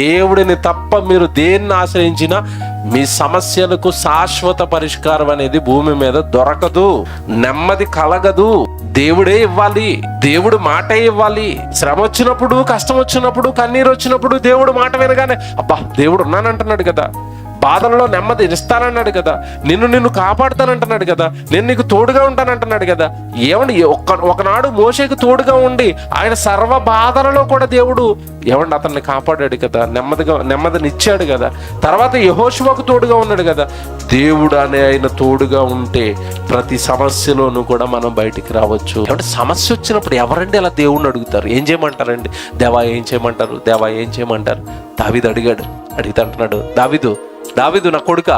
దేవుడిని తప్ప మీరు దేన్ని ఆశ్రయించినా మీ సమస్యలకు శాశ్వత పరిష్కారం అనేది భూమి మీద దొరకదు. నెమ్మది కలగదు. దేవుడే ఇవ్వాలి. దేవుడు మాటే ఇవ్వాలి. శ్రమ వచ్చినప్పుడు కష్టం వచ్చినప్పుడు కన్నీరు వచ్చినప్పుడు దేవుడు మాట వినగానే అబ్బా దేవుడు ఉన్నానంటున్నాడు కదా. బాధల్లో నెమ్మది ఇస్తానన్నాడు కదా. నిన్ను నిన్ను కాపాడుతానంటున్నాడు కదా. నేను నీకు తోడుగా ఉంటానంటున్నాడు కదా. ఏమండి ఒక్క ఒకనాడు మోషేకి తోడుగా ఉండి ఆయన సర్వ బాధలలో కూడా దేవుడు ఏమండి అతన్ని కాపాడాడు కదా. నెమ్మదిగా నెమ్మదినిచ్చాడు కదా. తర్వాత యహోశివకు తోడుగా ఉన్నాడు కదా. దేవుడు అనే ఆయన తోడుగా ఉంటే ప్రతి సమస్యలోనూ కూడా మనం బయటికి రావచ్చు. ఏమంటే సమస్య వచ్చినప్పుడు ఎవరండి అలా దేవుణ్ణి అడుగుతారు? ఏం చేయమంటారండి? దేవా ఏం చేయమంటారు? దేవా ఏం చేయమంటారు? దావిదు అడిగాడు. అడిగితే అంటున్నాడు దావిదు దావిదు నా కొడుక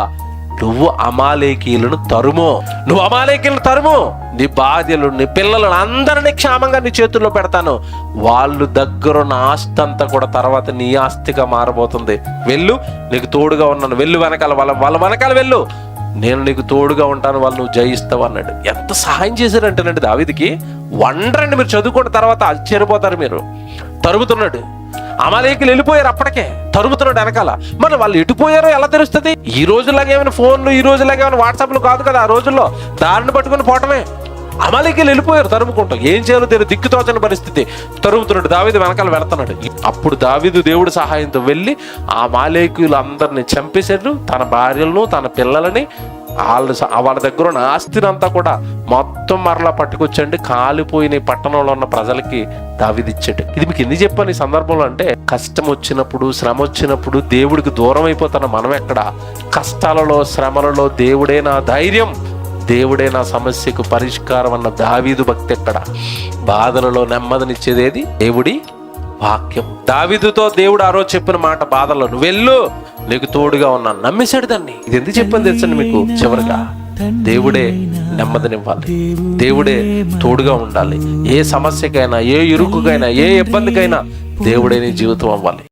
నువ్వు అమాలేకీలను తరుము. నువ్వు అమాలేకీలను తరుము. నీ బాధ్యులు నీ పిల్లలను అందరినీ క్షేమంగా నీ చేతుల్లో పెడతాను. వాళ్ళు దగ్గరున్న ఆస్తి అంతా కూడా తర్వాత నీ ఆస్తిగా మారబోతుంది. వెళ్ళు నీకు తోడుగా ఉన్నాను. వెళ్ళు వెనకాల వాళ్ళ వాళ్ళ వెనకాల వెళ్ళు. నేను నీకు తోడుగా ఉంటాను వాళ్ళు నువ్వు జయిస్తావు అన్నాడు. ఎంత సహాయం చేశారంటేనండి దావిదికి. వండరండి మీరు చదువుకున్న తర్వాత ఆశ్చర్యపోతారు మీరు. తరుగుతున్నాడు. అమాలేకులు వెళ్ళిపోయారు అప్పటికే. తరుముతున్నాడు వెనకాల. మరి వాళ్ళు ఎటుపోయారో ఎలా తెలుస్తుంది? ఈ రోజులాగా ఏమైనా ఫోన్లు ఈ రోజులాగా ఏమైనా వాట్సాప్లు కాదు కదా ఆ రోజుల్లో? దారిని పట్టుకుని పోవటమే. అమాలేకులు వెళ్ళిపోయారు తరుముకుంటూ. ఏం చేయాలో తెలియదు. దిక్కుతోచని పరిస్థితి. తరుముతున్నాడు. దావీదు వెనకాల వెళుతున్నాడు. అప్పుడు దావీదు దేవుడి సహాయంతో వెళ్ళి ఆ మాలేకులు అందరిని చంపేశాడు తన భార్యలను తన పిల్లలని వాళ్ళ వాళ్ళ దగ్గర ఉన్న ఆస్తిని అంతా కూడా మొత్తం మరలా పట్టుకొచ్చండి. కాలిపోయిన పట్టణంలో ఉన్న ప్రజలకి దావిదిచ్చాడు ఇది మీకు ఎందుకు చెప్పాను ఈ సందర్భంలో అంటే కష్టం వచ్చినప్పుడు శ్రమ వచ్చినప్పుడు దేవుడికి దూరం అయిపోతున్న మనం ఎక్కడ? కష్టాలలో శ్రమలలో దేవుడే నా ధైర్యం దేవుడే నా సమస్యకు పరిష్కారం అన్న దావీదు భక్తి ఎక్కడ? బాధలలో నెమ్మదినిచ్చేదేది దేవుడి వాక్యం. దావీదుతో దేవుడు ఆ రోజు చెప్పిన మాట బాధలను వెళ్ళు నీకు తోడుగా ఉన్నాను నమ్మేశాడు దాన్ని. ఇది ఎందుకు చెప్పింది తెలుసండి మీకు? చివరిగా దేవుడే నెమ్మదినివ్వాలి. దేవుడే తోడుగా ఉండాలి. ఏ సమస్యకైనా ఏ ఇరుకుకైనా ఏ ఇబ్బందికైనా దేవుడే నీ జీవితం అవ్వాలి.